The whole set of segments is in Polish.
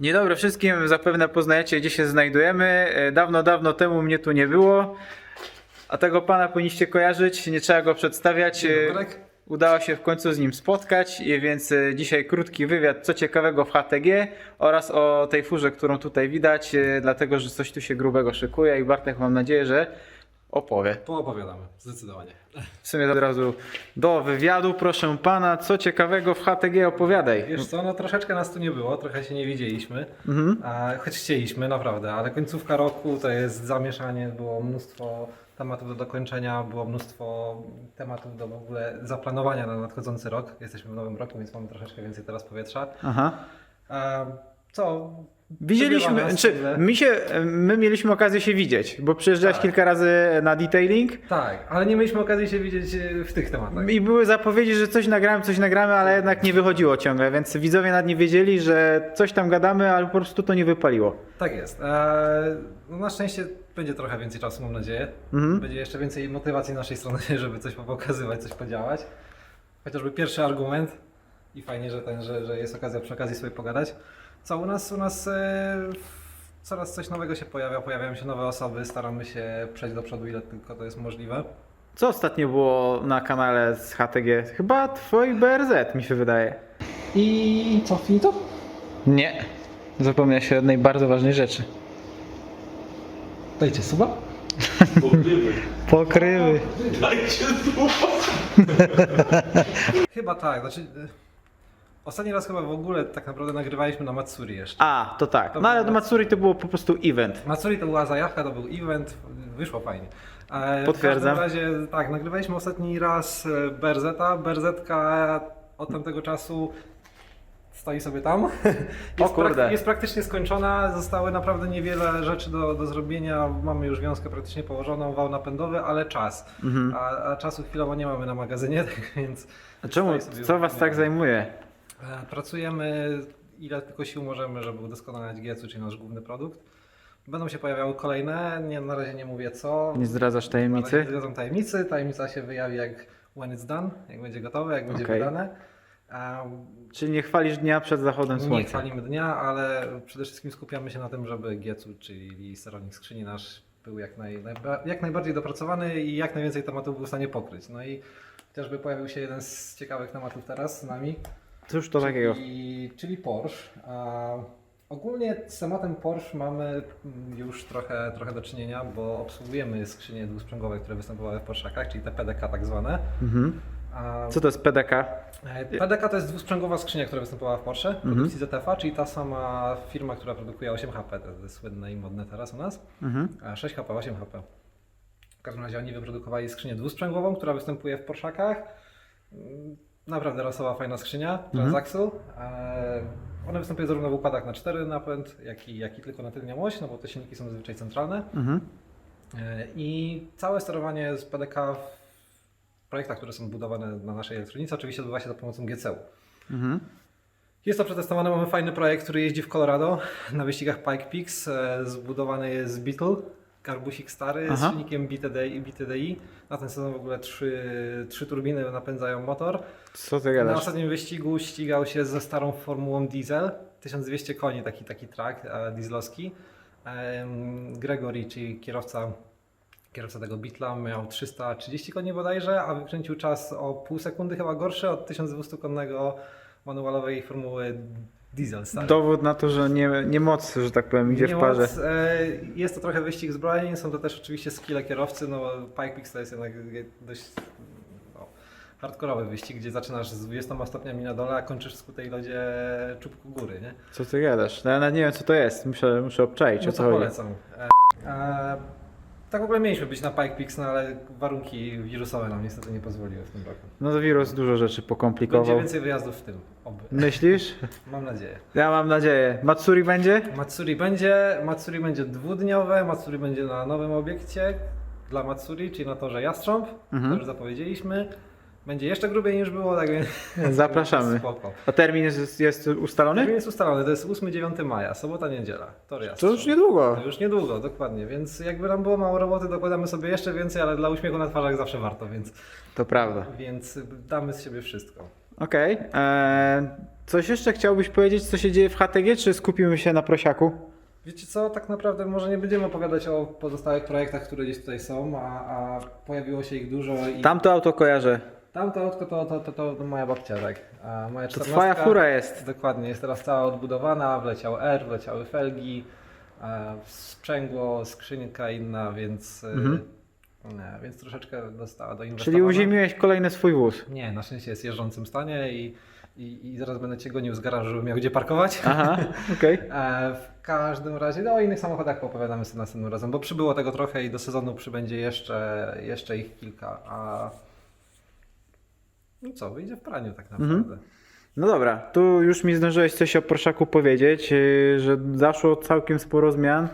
Dzień dobry wszystkim, zapewne poznajecie gdzie się znajdujemy. E, Dawno, dawno temu mnie tu nie było. A tego pana powinniście kojarzyć, nie trzeba go przedstawiać. E. Udało się w końcu z nim spotkać, więc e, dzisiaj krótki wywiad, co ciekawego w HTG oraz o tej furze, którą tutaj widać, dlatego że coś tu się grubego szykuje i Bartek mam nadzieję, że opowie. Poopowiadamy, zdecydowanie. W sumie od razu do wywiadu, proszę pana, co ciekawego w HTG opowiadaj. Wiesz co, no troszeczkę nas tu nie było, trochę się nie widzieliśmy, Mhm. a, choć chcieliśmy naprawdę, ale końcówka roku to jest zamieszanie, było mnóstwo tematów do dokończenia, było mnóstwo tematów do w ogóle zaplanowania na nadchodzący rok. Jesteśmy w nowym roku, więc mamy troszeczkę więcej teraz powietrza. Aha. A, co? Widzieliśmy, czy mi się, my mieliśmy okazję się widzieć, bo przyjeżdżałeś Tak. kilka razy na detailing Tak, ale nie mieliśmy okazji się widzieć e, w tych tematach. i były zapowiedzi, że coś nagramy, coś nagramy, ale jednak nie wychodziło ciągle, więc widzowie nad nie wiedzieli, że coś tam gadamy, ale po prostu to nie wypaliło. Tak jest. Eee, no na szczęście będzie trochę więcej czasu, mam nadzieję. Mhm. Będzie jeszcze więcej motywacji naszej strony, żeby coś pokazywać, coś podziałać. Chociażby pierwszy argument i fajnie, że, ten, że, że jest okazja przy okazji sobie pogadać. Co u nas? U nas e, coraz coś nowego się pojawia, pojawiają się nowe osoby, staramy się przejść do przodu ile tylko to jest możliwe. Co ostatnio było na kanale z HTG? Chyba twoi BRZ mi się wydaje. I co, finito? Nie. Zapomniałeś o jednej bardzo ważnej rzeczy. Dajcie suba. Pokrywy. Dajcie tu! Chyba tak, znaczy... e, Ostatni raz chyba w ogóle tak naprawdę nagrywaliśmy na Matsuri jeszcze. A, to tak. No ale do Matsuri to było po prostu event. Matsuri to była zajawka, to był event, wyszło fajnie. E, Potwierdzam. W każdym razie, tak, nagrywaliśmy ostatni raz e, Berzeta. Berzetka od tamtego czasu stoi sobie tam. Jest, kurde. jest praktycznie skończona, zostały naprawdę niewiele rzeczy do, do zrobienia. Mamy już wiązkę praktycznie położoną, wał napędowy, ale czas. Mhm. A, a czasu chwilowo nie mamy na magazynie, tak więc A czemu, stoi sobie co was tak zajmuje? E, Pracujemy ile tylko sił możemy, żeby udoskonalać Giecu, czyli nasz główny produkt. Będą się pojawiały kolejne, nie, na razie nie mówię co. Nie zdradzasz Na razie tajemnicy? Nie zdradzam tajemnicy. Tajemnica się wyjawi jak when it's done, jak będzie gotowe, jak będzie Okej. wydane. A, Czyli nie chwalisz dnia przed zachodem nie słońca? chwalimy dnia, ale przede wszystkim skupiamy się na tym, żeby Giecu, czyli sterownik skrzyni nasz był jak, naj, jak najbardziej dopracowany i jak najwięcej tematów był w stanie pokryć. No i chociażby pojawił się jeden z ciekawych tematów teraz z nami. Cóż to takiego? Czyli, Porsche. A ogólnie z tematem Porsche mamy mm, już trochę, trochę do czynienia, bo obsługujemy skrzynie dwusprzęgowe, które występowały w Porszakach, czyli te PDK tak zwane. Mhm. Co to jest PDK? e, PDK to jest dwusprzęgowa skrzynia, która występowała w Porsche, produkcji ZF-a, czyli ta sama firma, która produkuje 8HP, to jest słynne i modne teraz u nas. Mhm. A 6HP, 8HP. W każdym razie oni wyprodukowali skrzynię dwusprzęgową, która występuje w Porszakach. Naprawdę rasowa, fajna skrzynia, Transaxle. E, One występują zarówno w układach na 4 napęd, jak i, jak i tylko na tylnią oś, no bo te silniki są zazwyczaj centralne. Mhm. E, I całe sterowanie z PDK w projektach, które są budowane na naszej elektronice, oczywiście odbywa się za pomocą GCU. Mhm. Jest to przetestowane, mamy fajny projekt, który jeździ w Colorado na wyścigach Pike Peaks. E, Zbudowany jest z Beetle, karbusik stary z Aha. silnikiem BTDI, BTDI. Na ten sezon w ogóle trzy, trzy turbiny napędzają motor. Co ty Na gadasz? ostatnim wyścigu ścigał się ze starą formułą diesel. 1200 koni, taki, taki track e, dieslowski. Gregory, czyli kierowca, kierowca tego Beetla, miał 330 koni bodajże, a wykręcił czas o pół sekundy chyba gorszy od 1200-konnego manualowej formuły diesel stary. Dowód na to, że nie, nie moc, że tak powiem, idzie Nie w parze. moc, e, Jest to trochę wyścig zbrojeń, są to też oczywiście skille kierowcy, no Pike Peaks to jest jednak dość no, hardkorowy wyścig, gdzie zaczynasz z 20 stopniami na dole, a kończysz w skutej lodzie czubku góry, nie? Co ty gadasz? No, Ja nawet nie wiem co to jest, muszę, muszę obczaić No o co to chodzi. polecam. E, e, tak w ogóle mieliśmy być na Pike Peaks, no ale warunki wirusowe nam niestety nie pozwoliły w tym roku. No to wirus dużo rzeczy Będzie pokomplikował. więcej wyjazdów w tym, oby. Myślisz? Mam nadzieję. Ja mam nadzieję. Matsuri będzie? Matsuri będzie, Matsuri będzie dwudniowe, Matsuri będzie na nowym obiekcie dla Matsuri, czyli na torze Jastrząb, Mhm. to już zapowiedzieliśmy. Będzie jeszcze grubiej niż było, tak więc Zapraszamy. spoko. A termin jest, jest ustalony? Termin jest ustalony, to jest 8-9 maja, sobota, niedziela, To Jastrząb. już niedługo. To już niedługo, dokładnie, więc jakby nam było mało roboty, dokładamy sobie jeszcze więcej, ale dla uśmiechu na twarzach zawsze warto, więc, To prawda. więc damy z siebie wszystko. Okej. eee, Coś jeszcze chciałbyś powiedzieć, co się dzieje w HTG, czy skupimy się na prosiaku? Wiecie co, tak naprawdę może nie będziemy opowiadać o pozostałych projektach, które gdzieś tutaj są, a, a pojawiło się ich dużo i Tamto auto kojarzę. Tamto autko to, to, to, to, moja babcia, tak. A moja To 14 twoja fura jest. Dokładnie, jest teraz cała odbudowana, wleciał R, wleciały felgi, e, sprzęgło, skrzynka inna, więc, e, Mhm. nie, więc troszeczkę dostała do inwestowania. Czyli uziemiłeś kolejny swój wóz. Nie, na szczęście jest w jeżdżącym stanie i, i, i zaraz będę Cię gonił z garażu, żeby miał gdzie parkować. Aha, okej. E, w każdym razie, no o innych samochodach poopowiadamy sobie następnym razem, bo przybyło tego trochę i do sezonu przybędzie jeszcze, jeszcze ich kilka, a no co, wyjdzie w praniu tak naprawdę. No dobra, tu już mi zdążyłeś coś o proszaku powiedzieć, yy, że zaszło całkiem sporo zmian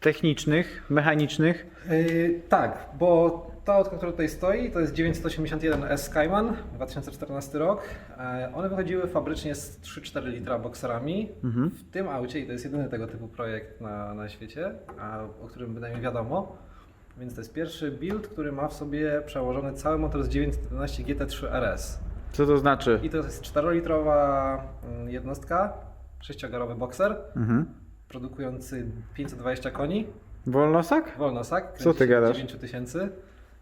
technicznych, mechanicznych. Yy, tak, bo to autko, które tutaj stoi, to jest 981 S Skyman, 2014 rok. E, one wychodziły fabrycznie z 3-4 litra bokserami. Mhm. W tym aucie, i to jest jedyny tego typu projekt na, na świecie, a, o którym bynajmniej wiadomo, więc to jest pierwszy build, który ma w sobie przełożony cały motor z 911 GT3 RS. Co to znaczy? I to jest 4-litrowa mm, jednostka, 6-garowy bokser, Mhm. produkujący 520 koni. Wolnosak? Wolnosak. Co ty gadasz? 9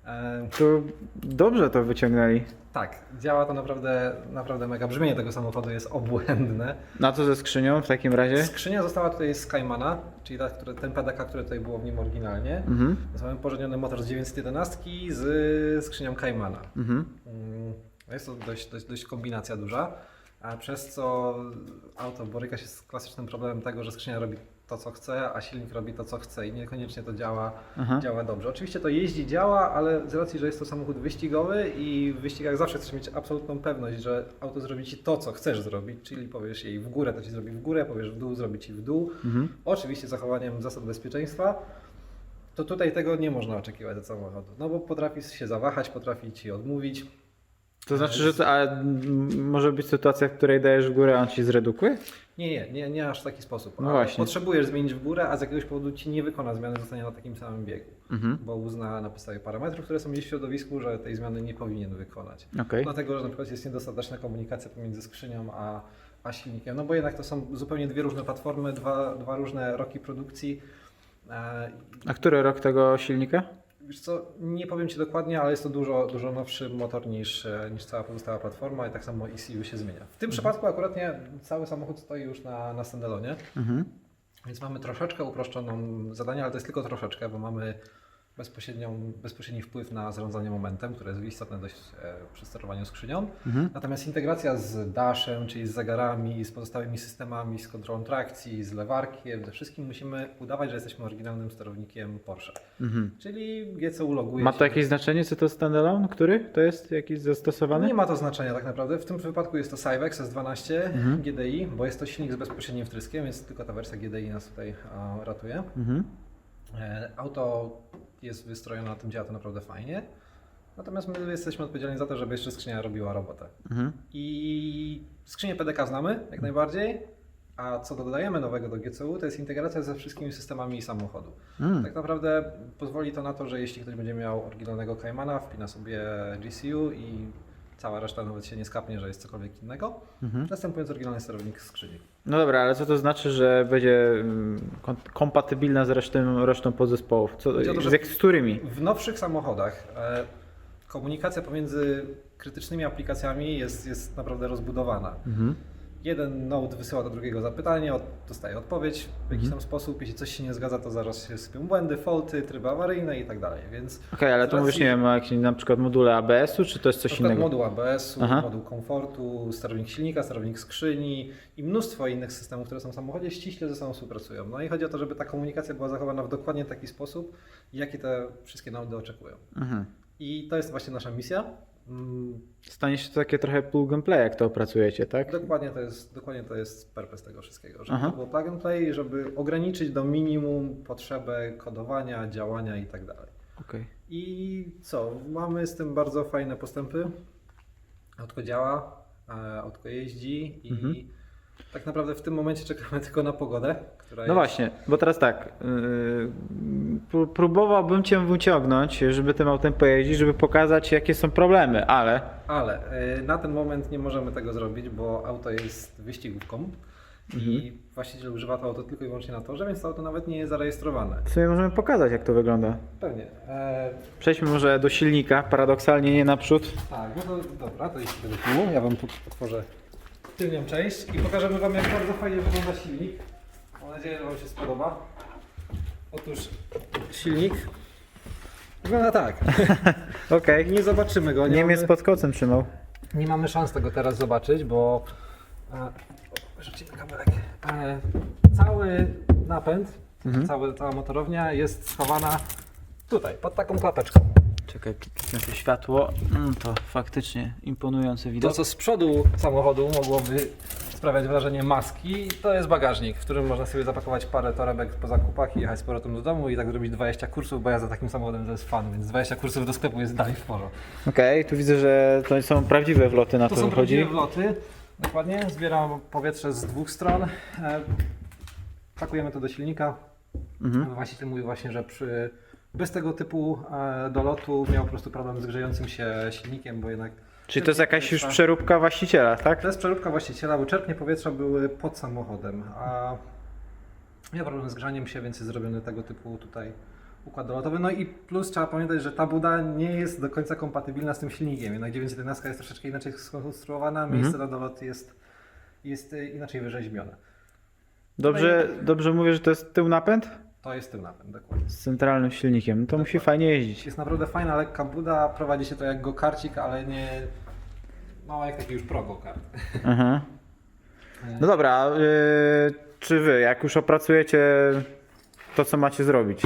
E, To dobrze to wyciągnęli. tak, działa to naprawdę, naprawdę mega. Brzmienie tego samochodu jest obłędne. Na co ze skrzynią w takim razie? Skrzynia została tutaj z Caymana, czyli ta, które, ten PDK, który tutaj było w nim oryginalnie. Mhm. Mamy pożeniony motor z 911 z skrzynią Caymana. Mhm. Mm, Jest to dość, dość, dość kombinacja duża, a przez co auto boryka się z klasycznym problemem tego, że skrzynia robi to, co chce, a silnik robi to, co chce i niekoniecznie to działa, Aha. działa dobrze. Oczywiście to jeździ, działa, ale z racji, że jest to samochód wyścigowy i w wyścigach zawsze chcesz mieć absolutną pewność, że auto zrobi Ci to, co chcesz zrobić, czyli powiesz jej w górę, to Ci zrobi w górę, powiesz w dół, zrobi Ci w dół. Mhm. Oczywiście z zachowaniem zasad bezpieczeństwa, to tutaj tego nie można oczekiwać od samochodu, no bo potrafi się zawahać, potrafi Ci odmówić. To znaczy, że to, a, może być sytuacja, w której dajesz w górę, a on ci zredukuje? Nie, nie, nie, nie aż w taki sposób. No właśnie. Potrzebujesz zmienić w górę, a z jakiegoś powodu ci nie wykona zmiany, zostanie na takim samym biegu. Mhm. Bo uzna na podstawie parametrów, które są gdzieś w środowisku, że tej zmiany nie powinien wykonać. Okej. Dlatego, że na przykład jest niedostateczna komunikacja pomiędzy skrzynią a, a silnikiem. No bo jednak to są zupełnie dwie różne platformy, dwa, dwa różne roki produkcji. E, A który rok tego silnika? Wiesz co, nie powiem Ci dokładnie, ale jest to dużo, dużo nowszy motor niż, niż cała pozostała platforma i tak samo ECU się zmienia. W tym przypadku akurat nie, cały samochód stoi już na, na standalonie, Mhm. więc mamy troszeczkę uproszczoną zadanie, ale to jest tylko troszeczkę, bo mamy bezpośredni wpływ na zarządzanie momentem, które jest istotne dość e, przy sterowaniu skrzynią. Mhm. Natomiast integracja z dashem, czyli z zegarami, z pozostałymi systemami, z kontrolą trakcji, z lewarkiem, ze wszystkim musimy udawać, że jesteśmy oryginalnym sterownikiem Porsche. Mhm. Czyli GCU loguje Ma to jakieś znaczenie, co to standalone? Który to jest jakiś zastosowany? Nie ma to znaczenia tak naprawdę. W tym wypadku jest to Cyvex S12 Mhm. GDI, bo jest to silnik z bezpośrednim wtryskiem, więc tylko ta wersja GDI nas tutaj ratuje. Mhm. E, auto jest wystrojone, na tym działa to naprawdę fajnie. Natomiast my jesteśmy odpowiedzialni za to, żeby jeszcze skrzynia robiła robotę. Mhm. I skrzynię PDK znamy jak najbardziej, a co dodajemy nowego do GCU, to jest integracja ze wszystkimi systemami samochodu. Mm. Tak naprawdę pozwoli to na to, że jeśli ktoś będzie miał oryginalnego Caymana, wpina sobie GCU i cała reszta nawet się nie skapnie, że jest cokolwiek innego, Mhm. następując oryginalny sterownik skrzyni. No dobra, ale co to znaczy, że będzie mm, kom- kompatybilna z resztą, resztą podzespołów? Co, Chodzi o to, że- z, jak, z którymi? W nowszych samochodach e, komunikacja pomiędzy krytycznymi aplikacjami jest, jest naprawdę rozbudowana. Mhm. Jeden node wysyła do drugiego zapytanie, od, dostaje odpowiedź w jakiś tam sposób. Jeśli coś się nie zgadza, to zaraz się sypią błędy, faulty, tryby awaryjne i tak dalej. Więc Okej, ale z to mówisz, nie wiem, o jakimś na przykład module ABS-u, czy to jest coś Na przykład innego? moduł ABS-u, Aha. moduł komfortu, sterownik silnika, sterownik skrzyni i mnóstwo innych systemów, które są w samochodzie, ściśle ze sobą współpracują. No i chodzi o to, żeby ta komunikacja była zachowana w dokładnie taki sposób, jaki te wszystkie nody oczekują. Mhm. I to jest właśnie nasza misja. Mm, Stanie się to takie trochę plug and play, jak to opracujecie, tak? Dokładnie to jest, dokładnie to jest purpose tego wszystkiego, żeby Aha. to było plug and play, żeby ograniczyć do minimum potrzebę kodowania, działania i tak dalej. Okej. I co? Mamy z tym bardzo fajne postępy. Autko działa, e, autko jeździ i Mhm. Tak naprawdę w tym momencie czekamy tylko na pogodę, która No jest... właśnie, bo teraz tak. Yy, pró- próbowałbym cię wyciągnąć, żeby tym autem pojeździć, żeby pokazać, jakie są problemy, ale. Ale y, na ten moment nie możemy tego zrobić, bo auto jest wyścigówką i właściciel używa to auto tylko i wyłącznie na torze, więc to auto nawet nie jest zarejestrowane. W sumie możemy pokazać, jak to wygląda. Pewnie. E, Przejdźmy może do silnika, paradoksalnie nie naprzód. tak, no to dobra, to idźcie do tyłu. Ja Wam tu otworzę tylnią część i pokażemy Wam, jak bardzo fajnie wygląda silnik. Nadzieję, że Wam się spodoba. Otóż silnik wygląda tak. Okej. Nie zobaczymy go. Nie Niemiec mamy... pod kocem trzymał. Nie mamy szans tego teraz zobaczyć, bo e, rzucimy kabelek. E, cały napęd, Mhm. cały, cała motorownia jest schowana tutaj, pod taką klapeczką. Czekaj, kliknę to światło. Mm, to faktycznie imponujący To, widok. co z przodu samochodu mogłoby sprawiać wrażenie maski, to jest bagażnik, w którym można sobie zapakować parę torebek po zakupach i jechać z powrotem do domu i tak zrobić 20 kursów, bo ja za takim samochodem to jest fan, więc 20 kursów do sklepu jest dalej sporo. Okej, tu widzę, że to są prawdziwe wloty na To to, są prawdziwe wloty. Dokładnie. Zbieram powietrze z dwóch stron. E, Pakujemy to do silnika. Mhm. Właściciel mówi właśnie, że przy, bez tego typu e, dolotu miał po prostu problem z grzejącym się silnikiem, bo jednak Czyli to jest jakaś już przeróbka właściciela, tak? To jest przeróbka właściciela, bo czerpnie powietrza były pod samochodem, a miał problem z grzaniem się, więc jest zrobiony tego typu tutaj układ dolotowy. No i plus trzeba pamiętać, że ta buda nie jest do końca kompatybilna z tym silnikiem. Jednak 911 jest troszeczkę inaczej skonstruowana, miejsce na dolot jest, jest y, inaczej wyrzeźbione. Dobrze, dobrze mówię, że to jest tył napęd? To jest tym napęd, dokładnie. Z centralnym silnikiem. To musi fajnie jeździć. Jest naprawdę fajna, lekka buda, prowadzi się to jak go-karcik, ale nie... No jak taki już pro go-kart. Aha. No dobra, yy, czy wy, jak już opracujecie to, co macie zrobić,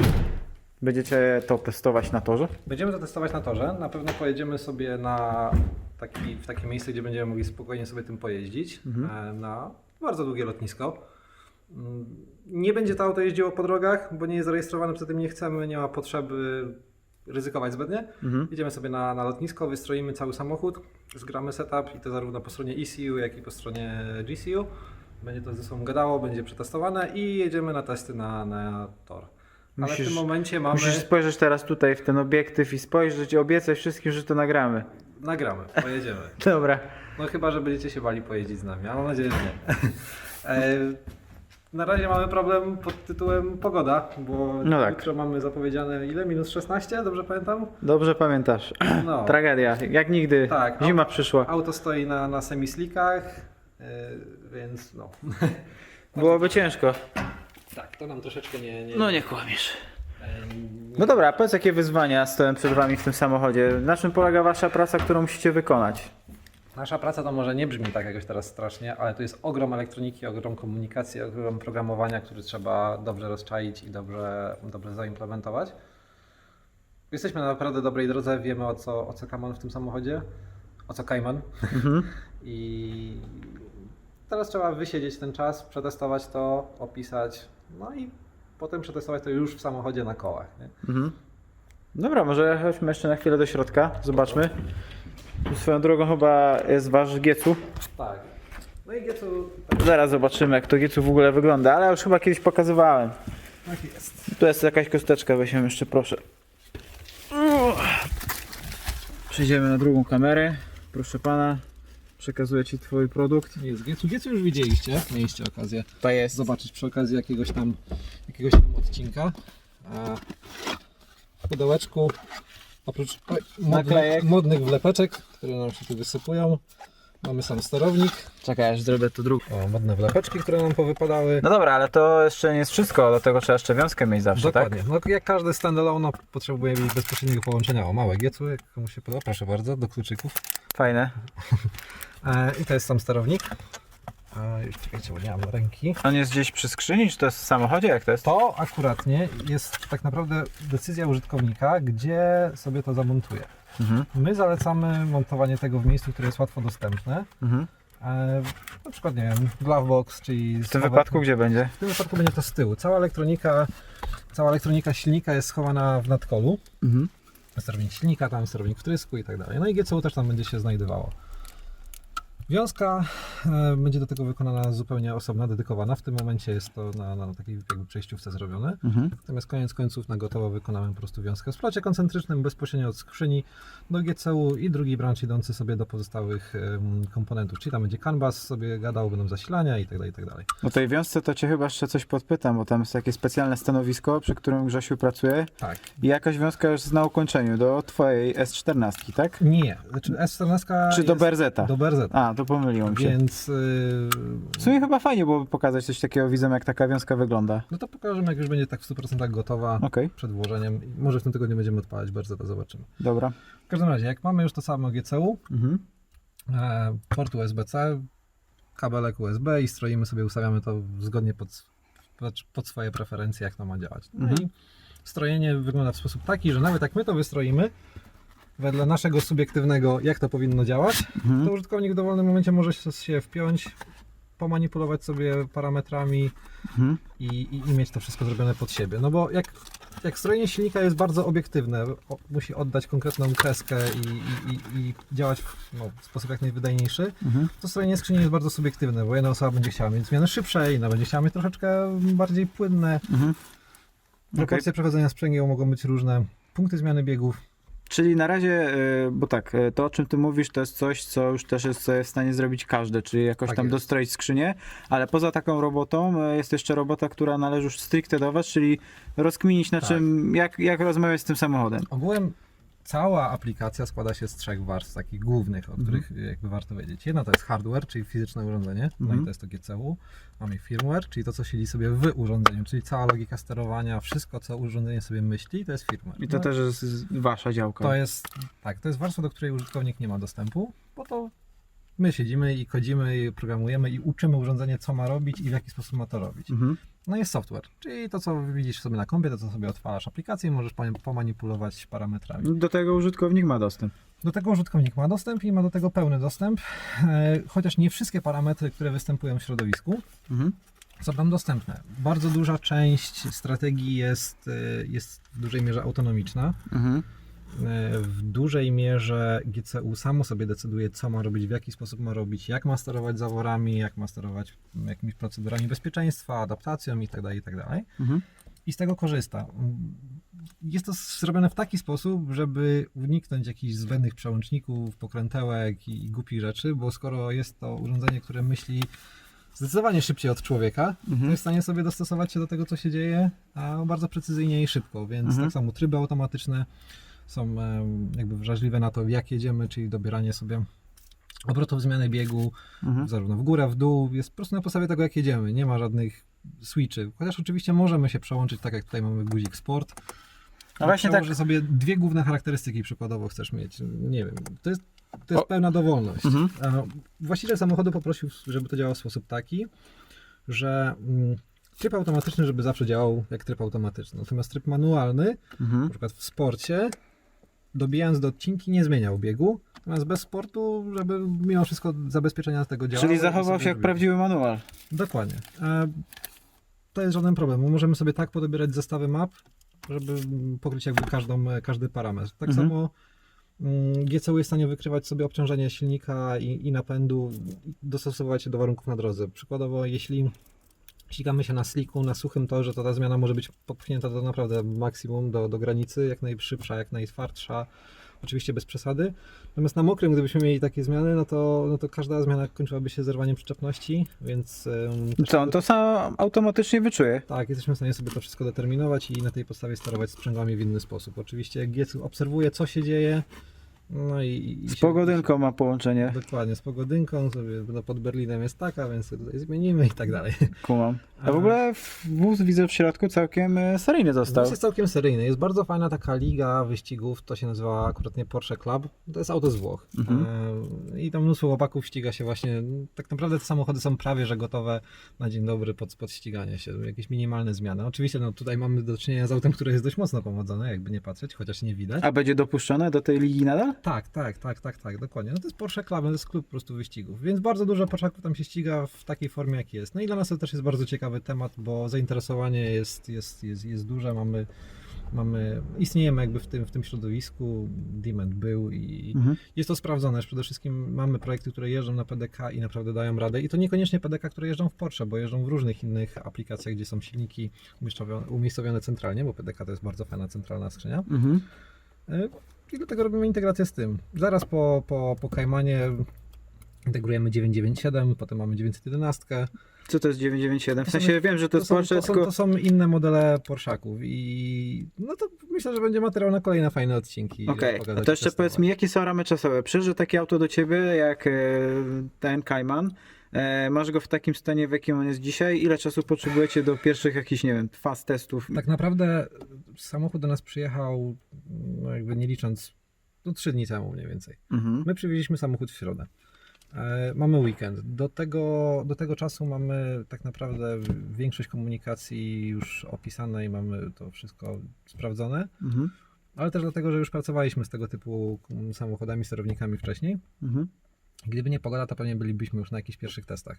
będziecie to testować na torze? Będziemy to testować na torze. Na pewno pojedziemy sobie na taki, w takie miejsce, gdzie będziemy mogli spokojnie sobie tym pojeździć. e, Na bardzo długie lotnisko. Nie będzie to auto jeździło po drogach, bo nie jest zarejestrowane, przy tym nie chcemy, nie ma potrzeby ryzykować zbędnie. Mhm. Jedziemy sobie na, na lotnisko, wystroimy cały samochód, zgramy setup i to zarówno po stronie ECU, jak i po stronie GCU. Będzie to ze sobą gadało, będzie przetestowane i jedziemy na testy na, na tor. Ale w Musisz- tym momencie mamy... Musisz spojrzeć teraz tutaj w ten obiektyw i spojrzeć i obiecać wszystkim, że to nagramy. Nagramy, pojedziemy. Dobra. No chyba, że będziecie się bali pojeździć z nami, ale mam nadzieję, że nie. Na razie mamy problem pod tytułem pogoda, bo No tak. jutro mamy zapowiedziane ile? Minus 16, dobrze pamiętam? Dobrze pamiętasz. No. Tragedia. Jak nigdy. Tak. Zima przyszła. Auto stoi na, na semislikach, e, więc no. Byłoby ciężko. Tak, to nam troszeczkę nie... nie No nie kłamiesz. e, No dobra, powiedz jakie wyzwania stoją przed wami w tym samochodzie. Na czym polega wasza praca, którą musicie wykonać? Nasza praca to może nie brzmi tak jakoś teraz strasznie, ale to jest ogrom elektroniki, ogrom komunikacji, ogrom programowania, który trzeba dobrze rozczaić i dobrze, dobrze zaimplementować. Jesteśmy na naprawdę dobrej drodze, wiemy o co, o co w tym samochodzie, o co Cayman. I teraz trzeba wysiedzieć ten czas, przetestować to, opisać, no i potem przetestować to już w samochodzie na kołach. Nie? Mhm. Dobra, może chodźmy jeszcze na chwilę do środka. Zobaczmy. Swoją drogą chyba jest wasz Giecu. Tak. No i Giecu, Zaraz zobaczymy jak to Giecu w ogóle wygląda, ale już chyba kiedyś pokazywałem. tak jest. Tu jest jakaś kosteczka, weźmiemy jeszcze proszę. Przejdziemy na drugą kamerę. Proszę pana, przekazuję ci twój produkt. Jest Giecu. Giecu już widzieliście, mieliście okazję To jest. zobaczyć przy okazji jakiegoś tam, jakiegoś tam odcinka. A w pudełeczku oprócz oj, modnych, modnych wlepeczek, które nam się tu wysypują, mamy sam sterownik. Czekaj, aż zrobię to drugą. O, modne wlepeczki, które nam powypadały. No dobra, ale to jeszcze nie jest wszystko, do tego trzeba jeszcze wiązkę mieć zawsze, tak? Dokładnie. No, jak każdy standalone no, potrzebuje mieć bezpośredniego połączenia. O, małe Giecu, jak komuś się podoba, proszę bardzo, do kluczyków. Fajne. E, I to jest sam sterownik. E, już czekajcie, bo nie mam ręki. On jest gdzieś przy skrzyni, czy to jest w samochodzie, jak to jest? To akuratnie jest tak naprawdę decyzja użytkownika, gdzie sobie to zamontuje. Mhm. My zalecamy montowanie tego w miejscu, które jest łatwo dostępne. Mhm. E, na przykład, nie wiem, glovebox, czyli... W tym wypadku gdzie będzie? W tym wypadku będzie to z tyłu. Cała elektronika, cała elektronika silnika jest schowana w nadkolu. Mhm. Sterownik silnika, tam sterownik wtrysku i tak dalej. No i GCU też tam będzie się znajdowało. Wiązka e, będzie do tego wykonana zupełnie osobna, dedykowana. W tym momencie jest to na, na takiej jakby przejściówce zrobione. Mhm. Natomiast koniec końców na gotowo wykonałem po prostu wiązkę w splocie koncentrycznym bezpośrednio od skrzyni do GCU i drugi branch idący sobie do pozostałych komponentów. Czyli tam będzie canvas sobie gadał, będą zasilania i tak dalej, i tak dalej. O tej wiążce to cię chyba jeszcze coś podpytam, bo tam jest takie specjalne stanowisko, przy którym Grzesiu pracuje Tak. i jakaś wiążka już jest na ukończeniu do twojej S14, tak? Nie, znaczy S14 Czy do BRZ? do BRZ. A, to pomyliło mi się. Więc yy, W sumie chyba fajnie byłoby pokazać coś takiego widzom, jak taka wiązka wygląda. no to pokażemy, jak już będzie tak w 100% gotowa Okej, przed włożeniem. Może w tym tygodniu będziemy odpalać BRZ, zobaczymy. dobra. W każdym razie, jak mamy już to samo GCU, Mhm. e, port USB-C, kabelek USB i stroimy sobie, ustawiamy to zgodnie pod, pod, pod swoje preferencje, jak to ma działać. No Mhm. i strojenie wygląda w sposób taki, że nawet jak my to wystroimy, wedle naszego subiektywnego, jak to powinno działać, Mhm. to użytkownik w dowolnym momencie może się wpiąć, pomanipulować sobie parametrami Mhm. i, i, i mieć to wszystko zrobione pod siebie. No bo jak, jak strojenie silnika jest bardzo obiektywne, o, musi oddać konkretną kreskę i, i, działać w, no, w sposób jak najwydajniejszy, Mhm. to strojenie skrzyni jest bardzo subiektywne, bo jedna osoba będzie chciała mieć zmiany szybsze, inna będzie chciała mieć troszeczkę bardziej płynne. Mhm. Proporcje przechodzenia sprzęgieł mogą być różne, punkty zmiany biegów. Czyli na razie, y, bo tak, y, to o czym ty mówisz, to jest coś, co już też jest w stanie zrobić każdy, czyli jakoś Tak tam jest. dostroić skrzynię, ale poza taką robotą y, jest jeszcze robota, która należy już stricte do was, czyli rozkminić na Tak. czym, jak, jak rozmawiać z tym samochodem. Ogółem cała aplikacja składa się z trzech warstw takich głównych, o których jakby warto wiedzieć. Jedna to jest hardware, czyli fizyczne urządzenie, no Mhm. i to jest to GCU. Mamy firmware, czyli to, co siedzi sobie w urządzeniu, czyli cała logika sterowania, wszystko, co urządzenie sobie myśli, to jest firmware. I to No, też jest wasza działka. to jest, tak, to jest warstwa, do której użytkownik nie ma dostępu, bo to my siedzimy i kodzimy, i programujemy i uczymy urządzenie, co ma robić i w jaki sposób ma to robić. Mhm. No jest software, czyli to, co widzisz sobie na kompie, to, co sobie odpalasz aplikację i możesz po- pomanipulować parametrami. Do tego użytkownik ma dostęp. Do tego użytkownik ma dostęp i ma do tego pełny dostęp, e, chociaż nie wszystkie parametry, które występują w środowisku, Mhm. są tam dostępne. Bardzo duża część strategii jest, e, jest w dużej mierze autonomiczna. Mhm. W dużej mierze GCU samo sobie decyduje, co ma robić, w jaki sposób ma robić, jak ma sterować zaworami, jak ma sterować jakimiś procedurami bezpieczeństwa, adaptacją itd. itd. Mhm. I z tego korzysta. Jest to zrobione w taki sposób, żeby uniknąć jakichś zbędnych przełączników, pokrętełek i, i głupich rzeczy, bo skoro jest to urządzenie, które myśli zdecydowanie szybciej od człowieka, to Mhm. jest w stanie sobie dostosować się do tego, co się dzieje, a bardzo precyzyjnie i szybko, więc Mhm. tak samo tryby automatyczne są jakby wrażliwe na to, jak jedziemy, czyli dobieranie sobie obrotów zmiany biegu, Mhm. zarówno w górę, w dół, jest po prostu na podstawie tego, jak jedziemy, nie ma żadnych switchy, chociaż oczywiście możemy się przełączyć, tak jak tutaj mamy guzik sport, A właśnie tak, Przełożę sobie dwie główne charakterystyki przykładowo chcesz mieć, nie wiem, to jest, to jest O. pełna dowolność. Mhm. Właściciel samochodu poprosił, żeby to działało w sposób taki, że mm, tryb automatyczny, żeby zawsze działał jak tryb automatyczny. Natomiast tryb manualny, Mhm. na przykład w sporcie, dobijając do odcinki, nie zmieniał biegu. Natomiast bez sportu, żeby mimo wszystko zabezpieczenia tego działało. Czyli zachował się jak robił. prawdziwy manual. Dokładnie. E, To jest żaden problem. Możemy sobie tak podobierać zestawy map, żeby pokryć jakby każdą, każdy parametr. Tak Mhm. samo mm, GCU jest w stanie wykrywać sobie obciążenie silnika i, i napędu, i dostosowywać się do warunków na drodze. Przykładowo, jeśli ścigamy się na sliku, na suchym torze, to ta zmiana może być popchnięta do naprawdę maksimum, do, do granicy, jak najszybsza, jak najtwardsza. Oczywiście bez przesady. Natomiast na mokrym, gdybyśmy mieli takie zmiany, no to, no to każda zmiana kończyłaby się zerwaniem przyczepności, więc... też Co, on to sam automatycznie wyczuje. tak, jesteśmy w stanie sobie to wszystko determinować i na tej podstawie sterować sprzęgłami w inny sposób. Oczywiście GIEC obserwuje, co się dzieje, no i... i Z się- pogodynką ma połączenie. Dokładnie, z pogodynką, sobie no, pod Berlinem jest taka, więc tutaj zmienimy i tak dalej. Kumam. A w ogóle wóz widzę w środku całkiem e, seryjny został. Wóz jest całkiem seryjny. Jest bardzo fajna taka liga wyścigów, to się nazywa akurat nie Porsche Club. To jest auto z Włoch. Mhm. E, I tam mnóstwo chłopaków ściga się właśnie. Tak naprawdę te samochody są prawie że gotowe na dzień dobry pod, pod ściganie się. Jakieś minimalne zmiany. Oczywiście no, tutaj mamy do czynienia z autem, które jest dość mocno pomodzone, jakby nie patrzeć, chociaż nie widać. A będzie dopuszczone do tej ligi nadal? Tak, tak, tak, tak, tak, dokładnie. No to jest Porsche Club, to jest klub po prostu wyścigów, więc bardzo dużo Porschaków tam się ściga w takiej formie, jak jest. No i dla nas to też jest bardzo ciekawy temat, bo zainteresowanie jest, jest, jest, jest duże, mamy mamy, istniejemy jakby w tym, w tym środowisku, Dement był i Mhm. jest to sprawdzone. Przede wszystkim mamy projekty, które jeżdżą na PDK i naprawdę dają radę. I to niekoniecznie PDK, które jeżdżą w Porsche, bo jeżdżą w różnych innych aplikacjach, gdzie są silniki umiejscowione, umiejscowione centralnie, bo PDK to jest bardzo fajna centralna skrzynia. Mhm. I dlatego robimy integrację z tym. Zaraz po, po, po Caimanie integrujemy 997, potem mamy 911. Co to jest 997? W To są- sensie wiem, że to, jest są, Porsche, to, są, to są inne modele Porszaków i no to myślę, że będzie materiał na kolejne fajne odcinki. Okej, pogadać to jeszcze powiedz mi, jakie są ramy czasowe? Przyjeżdża takie auto do ciebie, jak e, ten Cayman. E, masz go w takim stanie, w jakim on jest dzisiaj. Ile czasu potrzebujecie do pierwszych jakichś, nie wiem, faz testów? Tak naprawdę samochód do nas przyjechał, no jakby nie licząc, no trzy dni temu mniej więcej. Mhm. My przywieźliśmy samochód w środę. E, mamy weekend. Do tego, do tego czasu mamy tak naprawdę większość komunikacji już opisane i mamy to wszystko sprawdzone, Mhm. ale też dlatego, że już pracowaliśmy z tego typu samochodami, sterownikami wcześniej. Mhm. Gdyby nie pogoda, to pewnie bylibyśmy już na jakichś pierwszych testach.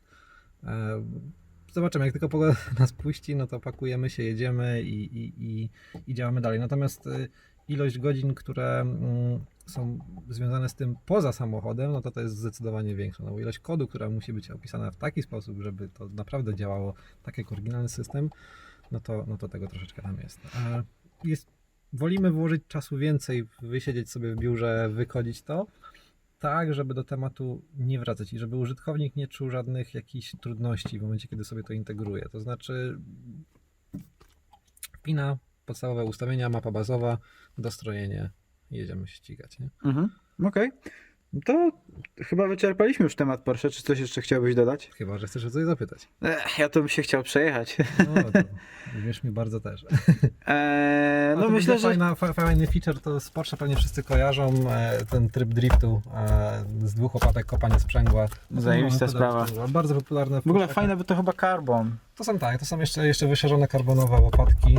Zobaczymy, jak tylko pogoda nas puści, no to pakujemy się, jedziemy i, i, i, i działamy dalej. Natomiast y, ilość godzin, które mm, są związane z tym poza samochodem, no to to jest zdecydowanie większa. No ilość kodu, która musi być opisana w taki sposób, żeby to naprawdę działało tak jak oryginalny system, no to, no to tego troszeczkę tam jest. Jest. Wolimy włożyć czasu więcej, wysiedzieć sobie w biurze, wykodzić to, tak, żeby do tematu nie wracać i żeby użytkownik nie czuł żadnych jakichś trudności w momencie, kiedy sobie to integruje. To znaczy pina, podstawowe ustawienia, mapa bazowa, dostrojenie, jedziemy ścigać. Nie? Mhm. Okej. To chyba wyczerpaliśmy już temat Porsche. Czy coś jeszcze chciałbyś dodać? Chyba, że chcesz o coś zapytać. Ech, ja to bym się chciał przejechać. No, to wiesz mi bardzo też. Eee, No, no myślę, że... fajna, fa- fajny feature to z Porsche pewnie wszyscy kojarzą e, ten tryb driftu e, z dwóch łopatek kopania sprzęgła. No, Zajebista mamy sprawa. Bardzo popularne W ogóle Porschach. fajne, bo to chyba carbon. To są tak, to są jeszcze, jeszcze wyszerzone karbonowe łopatki.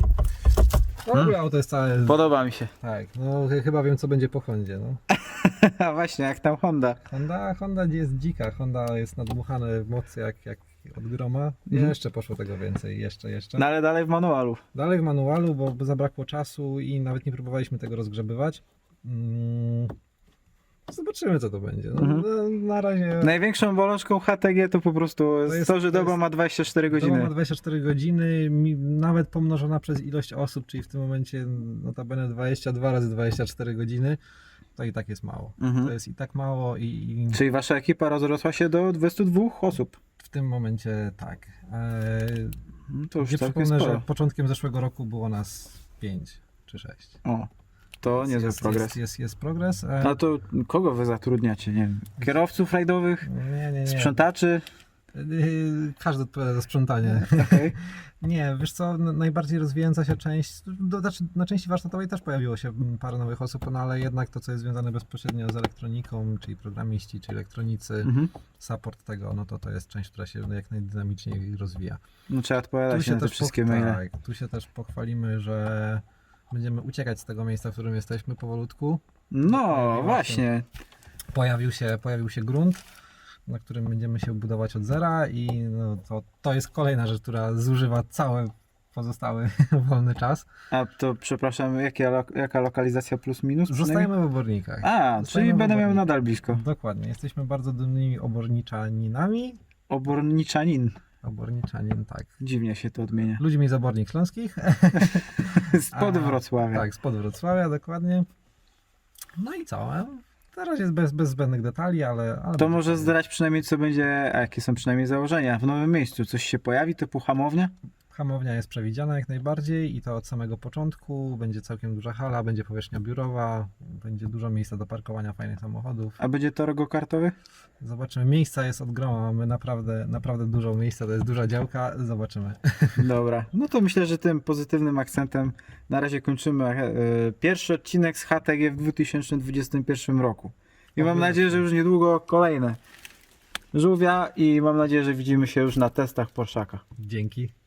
W ogóle auto jest całe... Podoba mi się. Tak, no ch- chyba wiem co będzie po Hondzie. No. A właśnie, jak tam Honda. Honda, Honda jest dzika, Honda jest nadmuchane w mocy jak, jak od groma. Mhm. Jeszcze poszło tego więcej, jeszcze, jeszcze. No ale dalej w manualu. Dalej w manualu, bo bo zabrakło czasu i nawet nie próbowaliśmy tego rozgrzebywać. Mm. Zobaczymy co to będzie. No, Mhm. no, na razie... Największą bolączką HTG to po prostu to, jest- to że to doba jest- ma 24 Doba godziny. ma 24 godziny, mi- nawet pomnożona przez ilość osób, czyli w tym momencie notabene 22 razy 24 godziny, to i tak jest mało. Mhm. To jest i tak mało i, i Czyli wasza ekipa rozrosła się do 22 osób. w tym momencie tak. Eee, No To już nie całkiem przypomnę, że sporo. początkiem zeszłego roku było nas 5 czy 6. O, to niezły jest, progres. Jest, jest, jest progres. E, A to kogo wy zatrudniacie? Nie wiem. Kierowców rajdowych? nie, nie, nie. Sprzętaczy? Yy, Każdy odpowiada za sprzątanie. Okej. Nie, wiesz co, najbardziej rozwijająca się część, do, znaczy na części warsztatowej też pojawiło się mm, parę nowych osób, no ale jednak to, co jest związane bezpośrednio z elektroniką, czyli programiści, czy elektronicy, Mhm. support tego, no to to jest część, która się jak najdynamiczniej rozwija. No trzeba odpowiadać na te wszystkie maile. tak, tu się też pochwalimy, że będziemy uciekać z tego miejsca, w którym jesteśmy powolutku. No, właśnie. Pojawił się, pojawił się grunt, na którym będziemy się budować od zera i no to, to jest kolejna rzecz, która zużywa cały pozostały wolny czas. A to przepraszam, lo- jaka lokalizacja plus minus? Zostajemy w obornikach. A, Zostajemy czyli będę miał nadal blisko. Dokładnie, jesteśmy bardzo dumnymi oborniczaninami. Oborniczanin. Oborniczanin, tak. Dziwnie się to odmienia. Ludźmi z obornik śląskich. Spod Wrocławia. Tak, spod Wrocławia, dokładnie. No i co? Teraz jest bez, bez zbędnych detali, ale... ale To może zdrać przynajmniej co będzie, a jakie są przynajmniej założenia w nowym miejscu. Coś się pojawi typu hamownia? Hamownia jest przewidziana jak najbardziej i to od samego początku. Będzie całkiem duża hala, będzie powierzchnia biurowa, będzie dużo miejsca do parkowania fajnych samochodów. A będzie tor go-kartowy? Zobaczymy. Miejsca jest od groma, mamy naprawdę, naprawdę dużo miejsca, to jest duża działka. Zobaczymy. Dobra. No to myślę, że tym pozytywnym akcentem na razie kończymy e, pierwszy odcinek z HTG w 2021 roku. I mam nadzieję, że już niedługo kolejne. Żółwia i mam nadzieję, że widzimy się już na testach Porszaka. Dzięki.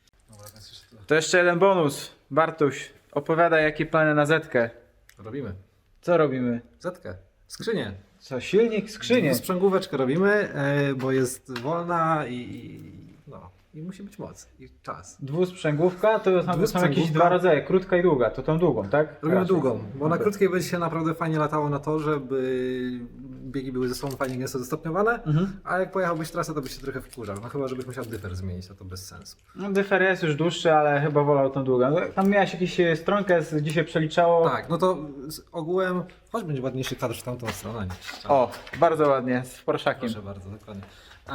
To jeszcze jeden bonus. Bartuś, opowiadaj jakie plany na Zetkę. Robimy. Co robimy? Zetkę. Skrzynię. Co, silnik, skrzynię? Sprzęgóweczkę robimy, e, bo jest wolna i, i, no, i musi być moc i czas. Dwusprzęgłówka to tam są jakieś dwa rodzaje, krótka i długa, to tą długą, tak? Robimy Raczej. długą, bo na Okej. krótkiej będzie się naprawdę fajnie latało na to, żeby biegi były ze sobą fajnie gęsto zestopniowane, Mhm. a jak pojechałbyś trasę, to byś się trochę wkurzał. No chyba, żebyś musiał dyfer zmienić, a to bez sensu. No, dyfer jest już dłuższy, ale chyba wolał tą długą. No, Tam miałeś jakąś e, stronkę, z- dzisiaj przeliczało. Tak, no to z ogółem, choć będzie ładniejszy kadr w tamtą stronę. Nie? O, bardzo ładnie, z Porszakiem. Proszę bardzo, dokładnie.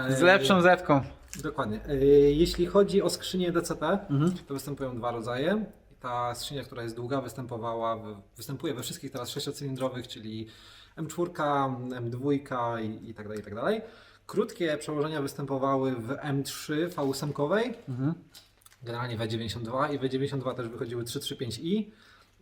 Z E, lepszą zetką. Dokładnie. E, Jeśli chodzi o skrzynię DCT, Mhm. to występują dwa rodzaje. Ta skrzynia, która jest długa, występowała, występuje we wszystkich teraz sześciocylindrowych, czyli M4, M2 i, i tak dalej, i tak dalej. Krótkie przełożenia występowały w M3 V8, Mhm. generalnie W92 i W92 też wychodziły 335i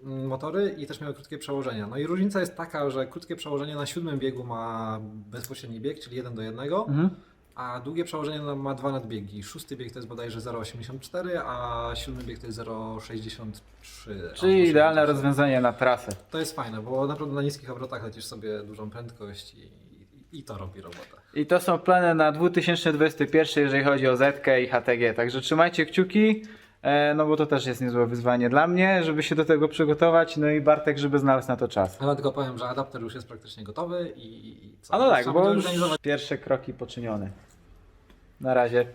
mm, motory i też miały krótkie przełożenia. No i różnica jest taka, że krótkie przełożenie na siódmym biegu ma bezpośredni bieg, czyli 1 do 1, Mhm. A długie przełożenie ma dwa nadbiegi. Szósty bieg to jest bodajże 0,84, a siódmy bieg to jest 0,63. Czyli idealne 67. rozwiązanie na trasę. To jest fajne, bo naprawdę na niskich obrotach lecisz sobie dużą prędkość i, i, i to robi robotę. I to są plany na 2021, jeżeli chodzi o Zetkę i HTG. Także trzymajcie kciuki, no bo to też jest niezłe wyzwanie dla mnie, żeby się do tego przygotować. No i Bartek, żeby znaleźć na to czas. Ale tylko powiem, że adapter już jest praktycznie gotowy i, i co? A no tak, bo już pierwsze kroki poczynione. Na razie.